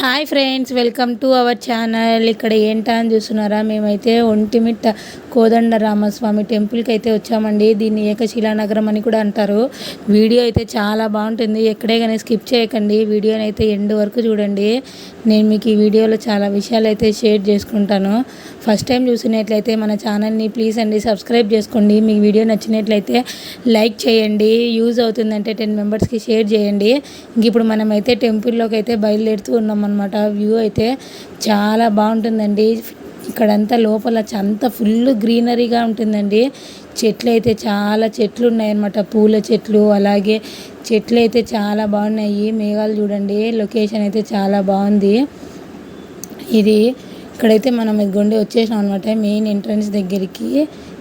Hi friends welcome to our channel. ఇక్కడ ఏంటా అని చూస్తున్నారా? మేమైతే ఒంటిమిట్ట కోదండ రామస్వామి టెంపుల్కి అయితే వచ్చామండి. దీన్ని ఏకశిలా నగరం అని కూడా అంటారు. వీడియో అయితే చాలా బాగుంటుంది. ఎక్కడే కానీ స్కిప్ చేయకండి. వీడియోని అయితే ఎండ్ వరకు చూడండి. నేను మీకు ఈ వీడియోలో చాలా విషయాలు అయితే షేర్ చేసుకుంటాను. ఫస్ట్ టైం చూసినట్లయితే మన ఛానల్ని ప్లీజ్ అండి సబ్స్క్రైబ్ చేసుకోండి. మీకు వీడియో నచ్చినట్లయితే లైక్ చేయండి. యూజ్ అవుతుందంటే టెన్ మెంబర్స్కి షేర్ చేయండి. ఇంక ఇప్పుడు మనమైతే టెంపుల్లోకి అయితే బయలుదేరుతూ ఉన్నాం అనమాట వ్యూ అయితే చాలా బాగుంటుందండి. ఇక్కడంతా లోపల అంత ఫుల్ గ్రీనరీగా ఉంటుందండి. చెట్లు అయితే చాలా చెట్లు ఉన్నాయన్నమాట పూల చెట్లు అలాగే చెట్లు అయితే చాలా బాగున్నాయి. మేఘాలు చూడండి. లొకేషన్ అయితే చాలా బాగుంది. ఇది ఇక్కడైతే మనం గుండె వచ్చేసాం అనమాట మెయిన్ ఎంట్రన్స్ దగ్గరికి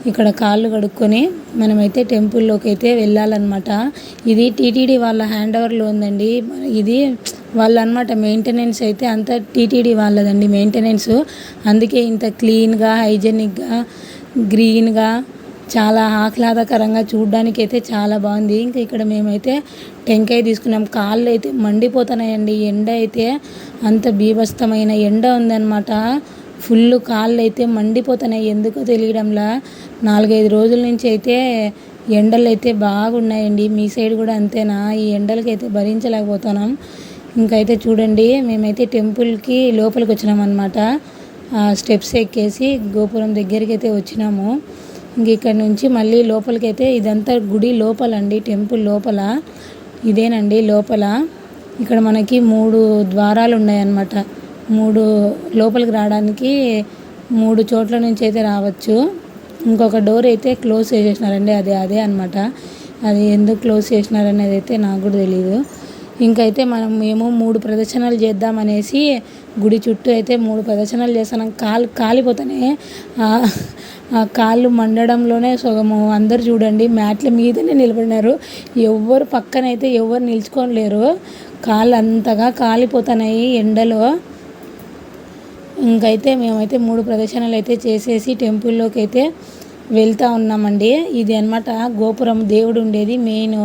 ఇక్కడ కాళ్ళు కడుక్కొని మనమైతే టెంపుల్లోకి అయితే వెళ్ళాలన్నమాట. ఇది టీటీడీ వాళ్ళ హ్యాండ్ ఓవర్లో ఉందండి. ఇది వాళ్ళు అనమాట మెయింటెనెన్స్ అయితే అంత టీటీడీ వాళ్ళదండి మెయింటెనెన్స్ అందుకే ఇంత క్లీన్గా హైజెనిక్గా గ్రీన్గా చాలా ఆహ్లాదకరంగా చూడడానికి అయితే చాలా బాగుంది. ఇంకా ఇక్కడ మేమైతే టెంకాయ తీసుకున్నాం. కాళ్ళు అయితే మండిపోతున్నాయండి. ఎండ అయితే అంత బీభస్తమైన ఎండ ఉందన్నమాట. ఫుల్ కాళ్ళు అయితే మండిపోతున్నాయి. ఎందుకో తెలియడంలా నాలుగైదు రోజుల నుంచి అయితే ఎండలు అయితే బాగున్నాయండి. మీ సైడ్ కూడా అంతేనా? ఈ ఎండలకి అయితే భరించలేకపోతున్నాం. ఇంకైతే చూడండి మేమైతే టెంపుల్కి లోపలికి వచ్చినాం అనమాట స్టెప్స్ ఎక్కేసి గోపురం దగ్గరికి అయితే వచ్చినాము. ఇంక ఇక్కడ నుంచి మళ్ళీ లోపలికి అయితే ఇదంతా గుడి లోపలండి టెంపుల్ లోపల. ఇదేనండి లోపల. ఇక్కడ మనకి మూడు ద్వారాలు ఉన్నాయన్నమాట మూడు లోపలికి రావడానికి మూడు చోట్ల నుంచి అయితే రావచ్చు. ఇంకొక డోర్ అయితే క్లోజ్ చేసేసినారండి అది అదే అనమాట అది ఎందుకు క్లోజ్ చేసినారనేది అయితే నాకు కూడా తెలియదు ఇంకైతే మనం మేము మూడు ప్రదర్శనలు చేద్దామనేసి గుడి చుట్టూ అయితే మూడు ప్రదర్శనలు చేస్తున్నాం. కాలు కాలిపోతానే. ఆ కాళ్ళు మండడంలోనే సుగము అందరు చూడండి మ్యాట్ల మీదనే నిలబడినారు. ఎవ్వరు పక్కనైతే ఎవరు నిలుచుకోలేరు కాళ్ళు అంతగా కాలిపోతున్నాయి ఎండలో. ఇంకైతే మేమైతే మూడు ప్రదర్శనలు అయితే చేసేసి టెంపుల్లోకి అయితే వెళ్తూ ఉన్నామండి. ఇది అనమాట గోపురం దేవుడు ఉండేది మెయిన్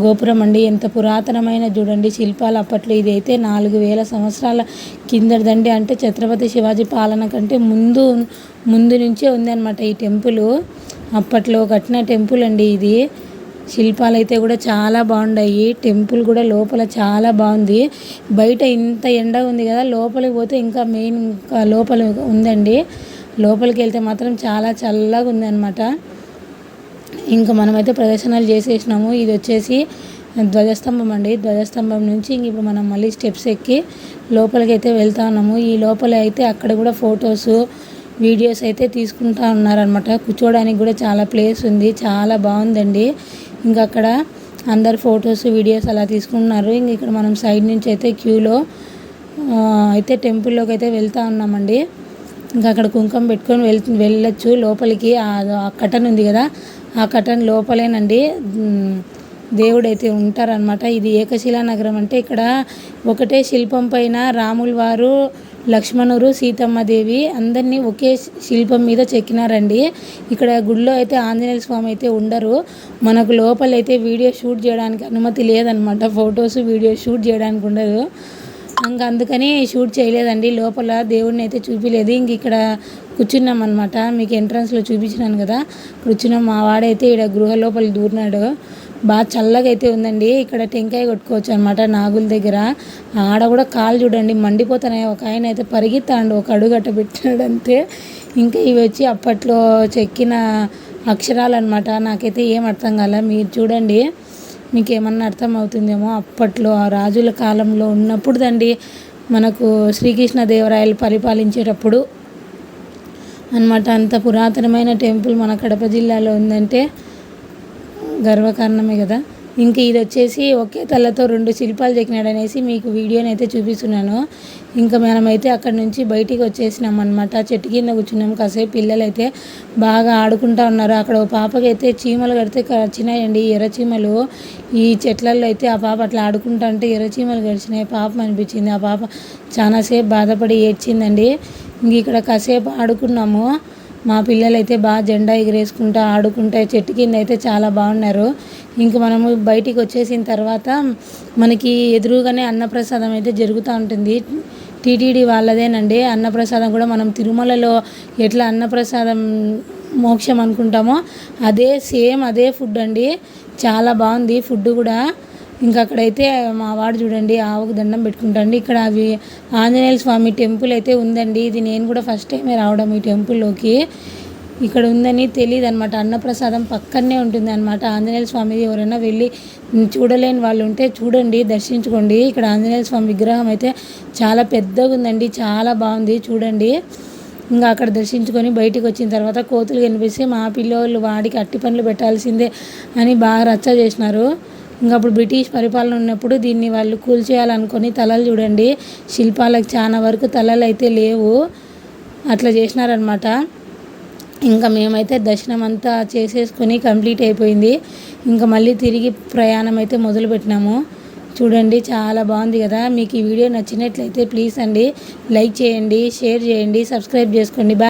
గోపురం అండి. ఎంత పురాతనమైన చూడండి శిల్పాలు. అప్పట్లో ఇది అయితే నాలుగు వేల సంవత్సరాల కిందదండి అంటే ఛత్రపతి శివాజీ పాలన కంటే ముందు ముందు నుంచే ఉందన్నమాట ఈ టెంపుల్. అప్పట్లో కట్టిన టెంపుల్ అండి ఇది. శిల్పాలు అయితే కూడా చాలా బాగున్నాయి టెంపుల్ కూడా లోపల చాలా బాగుంది. బయట ఇంత ఎండ ఉంది కదా లోపలికి పోతే ఇంకా మెయిన్ ఇంకా లోపల ఉందండి. లోపలికి వెళ్తే మాత్రం చాలా చల్లగా ఉందన్నమాట. ఇంకా మనమైతే ప్రదర్శనలు చేసేసినాము. ఇది వచ్చేసి ధ్వజస్తంభం అండి. ధ్వజస్తంభం నుంచి ఇంక ఇప్పుడు మనం మళ్ళీ స్టెప్స్ ఎక్కి లోపలికి అయితే వెళ్తా ఉన్నాము. ఈ లోపల అయితే అక్కడ కూడా ఫొటోస్ వీడియోస్ అయితే తీసుకుంటా ఉన్నారనమాట కూర్చోడానికి కూడా చాలా ప్లేస్ ఉంది. చాలా బాగుందండి. ఇంకా అక్కడ అందరు ఫొటోస్ వీడియోస్ అలా తీసుకుంటున్నారు. ఇంక ఇక్కడ మనం సైడ్ నుంచి అయితే క్యూలో అయితే టెంపుల్లోకి అయితే వెళ్తూ ఉన్నామండి. ఇంకా అక్కడ కుంకుమ పెట్టుకొని వెళ్ వెళ్ళొచ్చు. లోపలికి ఆ కటన్ ఉంది కదా ఆ కటన్ లోపలేనండి. దేవుడైతే ఉంటారనమాట ఇది ఏకశిలా నగరం అంటే ఇక్కడ ఒకటే శిల్పం పైన రాముల వారు లక్ష్మణురు సీతమ్మదేవి అందరినీ ఒకే శిల్పం మీద చెక్కినారండి. ఇక్కడ గుడిలో అయితే ఆంజనేయ స్వామి అయితే ఉండరు. మనకు లోపలైతే వీడియో షూట్ చేయడానికి అనుమతి లేదనమాట ఫొటోస్ వీడియో షూట్ చేయడానికి ఉండదు. ఇంకా అందుకని షూట్ చేయలేదండి. లోపల దేవుడిని అయితే చూపించలేదు ఇంక ఇక్కడ కూర్చున్నాం అనమాట మీకు ఎంట్రన్స్లో చూపించినాను కదా. కూర్చున్నాం. మా వాడైతే ఇక్కడ గృహ లోపల దూరినాడు. బాగా చల్లగా అయితే ఉందండి. ఇక్కడ టెంకాయ కొట్టుకోవచ్చు అనమాట నాగుల దగ్గర. ఆడ కూడా కాలు చూడండి. మండిపోతున్నాయి. ఒక ఆయన అయితే పరిగెత్తాడు. ఒక అడుగట్ట పెట్టినాడు అంతే. ఇంకా ఇవి వచ్చి అప్పట్లో చెక్కిన అక్షరాలు అనమాట నాకైతే ఏం అర్థం కాలే. మీరు చూడండి. మీకు ఏమన్నా అర్థమవుతుందేమో అప్పట్లో ఆ రాజుల కాలంలో ఉన్నప్పుడు దండి మనకు శ్రీకృష్ణదేవరాయలు పరిపాలించేటప్పుడు అనమాట అంత పురాతనమైన టెంపుల్ మన కడప జిల్లాలో ఉందంటే గర్వకారణమే కదా. ఇంక ఇది వచ్చేసి ఒకే తలతో రెండు శిల్పాలు చెక్కినాడు అనేసి మీకు వీడియోని అయితే చూపిస్తున్నాను. ఇంకా మనమైతే అక్కడ నుంచి బయటికి వచ్చేసినాం అనమాట చెట్టు కింద కూర్చున్నాం. కాసేపు పిల్లలు అయితే బాగా ఆడుకుంటూ ఉన్నారు. అక్కడ ఒక పాపకైతే చీమలు కడితే వచ్చినాయండి ఎర్ర చీమలు. ఈ చెట్లలో అయితే ఆ పాప అట్లా ఆడుకుంటా అంటే ఎర్ర చీమలు గడిచినాయి పాపం అనిపించింది. ఆ పాప చాలాసేపు బాధపడి ఏడ్చిందండి. ఇంక ఇక్కడ కాసేపు ఆడుకున్నాము. మా పిల్లలు అయితే బాగా జెండా ఎగిరేసుకుంటూ ఆడుకుంటా చెట్టు కింద అయితే చాలా బాగున్నారు. ఇంక మనము బయటికి వచ్చేసిన తర్వాత మనకి ఎదురుగానే అన్నప్రసాదం అయితే జరుగుతూ ఉంటుంది. టీటీడీ వాళ్ళదేనండి. అన్నప్రసాదం కూడా మనం తిరుమలలో ఎట్లా అన్నప్రసాదం మోక్షం అనుకుంటామో అదే సేమ్ అదే ఫుడ్ అండి. చాలా బాగుంది ఫుడ్ కూడా. ఇంకా అక్కడైతే మా వాడు చూడండి ఆవుకు దండం పెట్టుకుంటాండి. ఇక్కడ అవి ఆంజనేయ స్వామి టెంపుల్ అయితే ఉందండి. ఇది నేను కూడా ఫస్ట్ టైమే రావడం ఈ టెంపుల్లోకి ఇక్కడ ఉందని తెలియదు అనమాట అన్నప్రసాదం పక్కనే ఉంటుంది అనమాట ఆంజనేయ స్వామి ఎవరైనా వెళ్ళి చూడలేని వాళ్ళు ఉంటే చూడండి దర్శించుకోండి. ఇక్కడ ఆంజనేయ స్వామి విగ్రహం అయితే చాలా పెద్దగా ఉందండి. చాలా బాగుంది చూడండి. ఇంకా అక్కడ దర్శించుకొని బయటికి వచ్చిన తర్వాత కోతులు కనిపిస్తే మా పిల్లోళ్ళు వాడికి అట్టి పనులు పెట్టాల్సిందే అని బాగా రచ్చ చేసినారు. ఇంకా అప్పుడు బ్రిటిష్ పరిపాలన ఉన్నప్పుడు దీన్ని వాళ్ళు కూల్చేయాలనుకొని తలలు చూడండి శిల్పాలకు చాలా వరకు తలలు అయితే లేవు. అట్లా చేసినారనమాట ఇంకా మేమైతే దర్శనం అంతా చేసేసుకొని కంప్లీట్ అయిపోయింది. ఇంకా మళ్ళీ తిరిగి ప్రయాణం అయితే మొదలుపెట్టినాము చూడండి చాలా బాగుంది కదా. మీకు ఈ వీడియో నచ్చినట్లయితే ప్లీజ్ అండి లైక్ చేయండి షేర్ చేయండి సబ్స్క్రైబ్ చేసుకోండి. బాయ్